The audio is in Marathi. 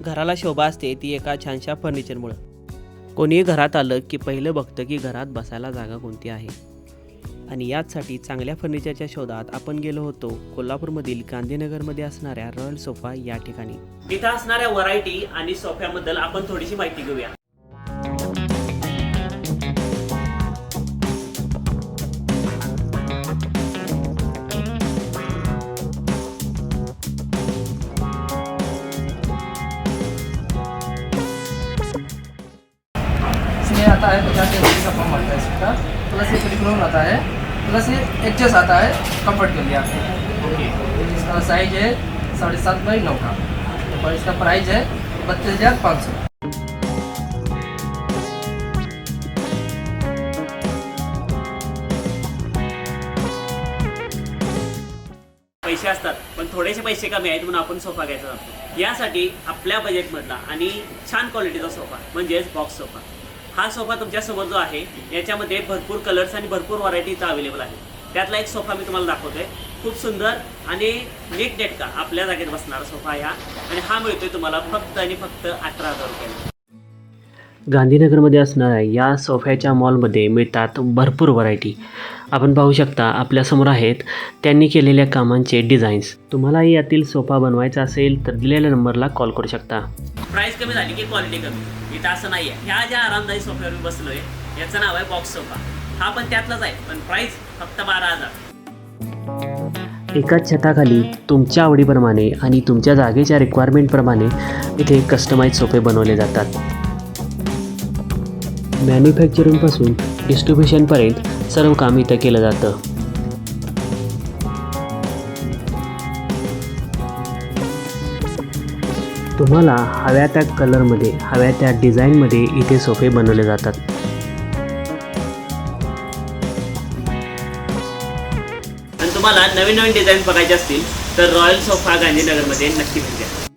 घराला शोभा असते ती एका छानशा फर्निचरमुळं. कोणीही घरात आलं की पहिलं बघतं की घरात बसायला जागा कोणती आहे. आणि याचसाठी चांगल्या फर्निचरच्या शोधात आपण गेलो होतो कोल्हापूरमधील गांधीनगरमध्ये असणाऱ्या रॉयल सोफा या ठिकाणी. तिथं असणाऱ्या व्हरायटी आणि सोफ्याबद्दल आपण थोडीशी माहिती घेऊया. इसमें आता है पचास एम का पम्प आता है इसका। प्लस ये परिक्रोम आता है प्लस ये एडजस्ट आता है कंफर्ट के लिए आपको। ओके इसका साइज है साढ़े सात बाई नौ का। और इसका प्राइस है बत्तीस हज़ार पाँच सौ। पैसे असतात पण थोडेसे पैसे कमी आहेत म्हणून आपण सोफा घ्यायचा जातो. यासाठी आपल्या बजेटमधला आणि छान क्वालिटीचा सोफा म्हणजेच बॉक्स सोफा हा सोफा तुमच्यासमोर जो आहे याच्यामध्ये भरपूर कलर्स आणि भरपूर व्हरायटी इथं अवेलेबल आहे. त्यातला एक सोफा मी तुम्हाला दाखवतोय. खूप सुंदर आणि नीट नेटका आपल्या जागेत बसणारा सोफा या. आणि हा मिळतोय तुम्हाला फक्त आणि फक्त अठरा हजार रुपयाला. गांधीनगरमध्ये असणाऱ्या या सोफ्याच्या मॉलमध्ये मिळतात भरपूर व्हरायटी आपण पाहू शकता आपल्यासमोर आहेत त्यांनी केलेल्या कामांचे डिझाईन्स तुम्हालाही यातील सोफा बनवायचा असेल तर दिलेल्या नंबरला कॉल करू शकता. प्राइस कमी झाली की क्वालिटी कमी? इथं असं नाही आहे ह्या ज्या आरामदायी सोफ्यावर मी बसलोय याचं नाव आहे बॉक्स सोफा हा पण त्यातलाच आहे पण प्राइस फक्त बारा हजार. एकाच छताखाली तुमच्या आवडीप्रमाणे आणि तुमच्या जागेच्या रिक्वायरमेंटप्रमाणे इथे कस्टमाइज सोफे बनवले जातात. मॅन्युफॅक्चरिंगपासून डिस्ट्रीब्युशनपर्यंत सर्व काम इथं केलं जातं. तुम्हाला हव्या त्या कलरमध्ये हव्या त्या डिझाईनमध्ये इथे सोफे बनवले जातात. आणि तुम्हाला नवीन नवीन डिझाईन बघायचे असतील तर रॉयल सोफा गांधीनगरमध्ये नक्की भेट द्या.